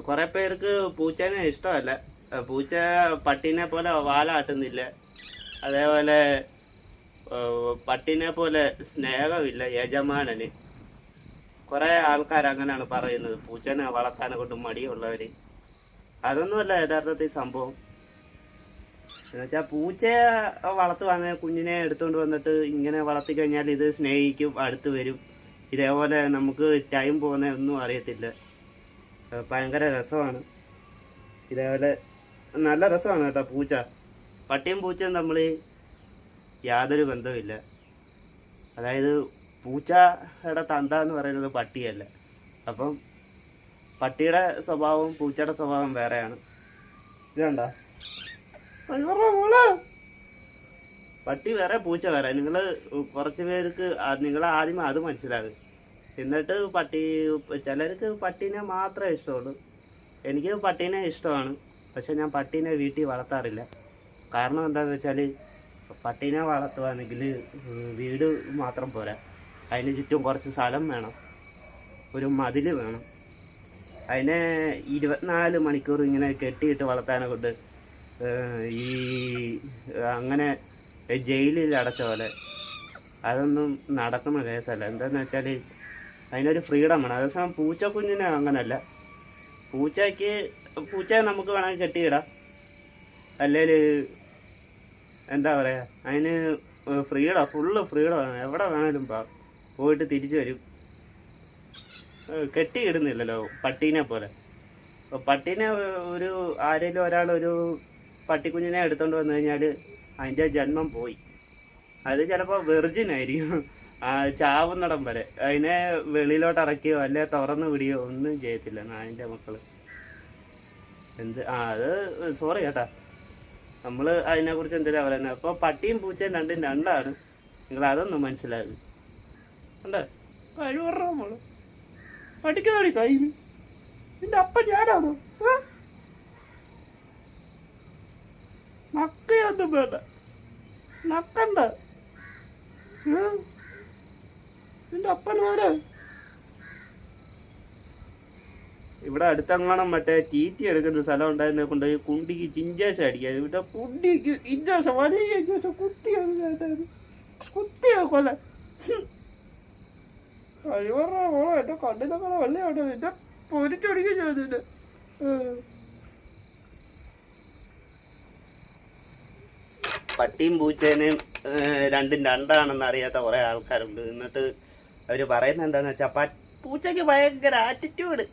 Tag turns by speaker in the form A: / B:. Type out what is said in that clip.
A: കുറെ പേർക്ക് പൂച്ചേനെ ഇഷ്ടമല്ല. പൂച്ച പട്ടീനെ പോലെ വാലാട്ടുന്നില്ല. അതേപോലെ പട്ടിനെ പോലെ സ്നേഹമില്ല യജമാനന്. കുറെ ആൾക്കാർ അങ്ങനെയാണ് പറയുന്നത്. പൂച്ചനെ വളർത്താനെ കൊണ്ട് മടിയുള്ളവര്. അതൊന്നുമല്ല യഥാർത്ഥത്തിൽ സംഭവം. എന്നുവെച്ചാൽ പൂച്ചയെ വളർത്തുവാന്നെ കുഞ്ഞിനെ എടുത്തുകൊണ്ട് വന്നിട്ട് ഇങ്ങനെ വളർത്തി കഴിഞ്ഞാൽ ഇത് സ്നേഹിക്കും അടുത്ത് വരും. ഇതേപോലെ നമുക്ക് ടൈം പോകുന്ന ഒന്നും അറിയത്തില്ല. ഭയങ്കര രസമാണ്. ഇതേപോലെ നല്ല രസമാണ് കേട്ടോ പൂച്ച. പട്ടിയും പൂച്ചയും തമ്മിൽ യാതൊരു ബന്ധവുമില്ല. അതായത് പൂച്ചയുടെ തന്ത എന്ന് പറയുന്നത് പട്ടിയല്ല. അപ്പം പട്ടിയുടെ സ്വഭാവവും പൂച്ചയുടെ സ്വഭാവം വേറെയാണ്. ഇതുണ്ടോ. പട്ടി വേറെ പൂച്ച വേറെ. നിങ്ങൾ കുറച്ച് പേർക്ക് നിങ്ങൾ ആദ്യം അത് മനസ്സിലാകും എന്നിട്ട് പട്ടി ചിലർക്ക് പട്ടീനെ മാത്രമേ ഇഷ്ടമുള്ളൂ. എനിക്ക് പട്ടീനെ ഇഷ്ടമാണ്. പക്ഷെ ഞാൻ പട്ടീനെ വീട്ടിൽ വളർത്താറില്ല. കാരണം എന്താണെന്ന് വെച്ചാൽ പട്ടീനെ വളർത്തുകയാണെങ്കിൽ വീട് മാത്രം പോരാ. അതിന് ചുറ്റും കുറച്ച് സ്ഥലം വേണം. ഒരു മതിൽ വേണം. അതിനെ ഇരുപത്തിനാല് മണിക്കൂർ ഇങ്ങനെ കെട്ടിയിട്ട് വളർത്താനെ കൊണ്ട് ഈ അങ്ങനെ ജയിലിൽ അടച്ച പോലെ. അതൊന്നും നടക്കുന്ന കേസല്ല. എന്താണെന്ന് വെച്ചാൽ അതിനൊരു ഫ്രീഡം വേണം അതേസമയം പൂച്ചക്കുഞ്ഞിന് അങ്ങനല്ല. പൂച്ചയ്ക്ക് പൂച്ചയെ നമുക്ക് വേണമെങ്കിൽ കെട്ടിയിടാം. അല്ലെങ്കിൽ എന്താ പറയുക അതിന് ഫ്രീഡം ഫുള്ള് ഫ്രീഡം എവിടെ വേണേലും പോയിട്ട് തിരിച്ചു വരും. കെട്ടിയിടുന്നില്ലല്ലോ പട്ടീനെ പോലെ. പട്ടീനെ ഒരു ആരെങ്കിലും ഒരാൾ ഒരു പട്ടിക്കുഞ്ഞിനെ എടുത്തോണ്ട് വന്നു കഴിഞ്ഞാൽ അതിന്റെ ജന്മം പോയി. അത് ചിലപ്പോൾ വെർജിൻ ആയിരിക്കും. ചാവുന്നിടം വരെ. അതിനെ വെളിയിലോട്ട് ഇറക്കിയോ അല്ലെ തുറന്നു വിടിയോ ഒന്നും ചെയ്യത്തില്ല നായിന്റെ മക്കൾ. എന്ത്? ആ അത് സോറി കേട്ടാ. നമ്മൾ അതിനെക്കുറിച്ച് എന്തിനാ പറയുന്നത് അപ്പോൾ പട്ടിയും പൂച്ചയും രണ്ടും രണ്ടാണ്. നിങ്ങൾ അതൊന്നും മനസ്സിലായത് ഉണ്ട് കഴിവറ മോൾ. പഠിക്കുന്നോടി കൈ നിന്റെ അപ്പൻ ഞാനാണോ? നക്കയൊന്നും വേണ്ട. നക്കണ്ട? നിന്റെ അപ്പന്മാര് ഇവിടെ അടുത്തെങ്ങാണം മറ്റേ ചീറ്റി എടുക്കുന്ന സ്ഥലം ഉണ്ടായിരുന്നെ കൊണ്ട് കുണ്ടിക്ക് ചിഞ്ചേശ അടിക്കാൻ. ഇവിടെ കുണ്ടിക്ക് ഇഞ്ചേശ വലിയ ഇഞ്ചേശ കുത്തിയാണ് ഞാൻ കുത്തിയാ കൊല. കഴിവറ എന്റെ കണ്ണിനൊക്കെ വെള്ളയാണ് നിന്റെ പൊരിച്ചൊടിക്കും ഞാൻ നിന്നെ. പട്ടിയും പൂച്ചേനെയും രണ്ടും രണ്ടാണെന്ന് അറിയാത്ത കുറെ ആൾക്കാരുണ്ട്. എന്നിട്ട് അവർ പറയുന്നത് എന്താന്ന് വെച്ചാൽ പൂച്ചയ്ക്ക് ഭയങ്കര ആറ്റിറ്റ്യൂഡ്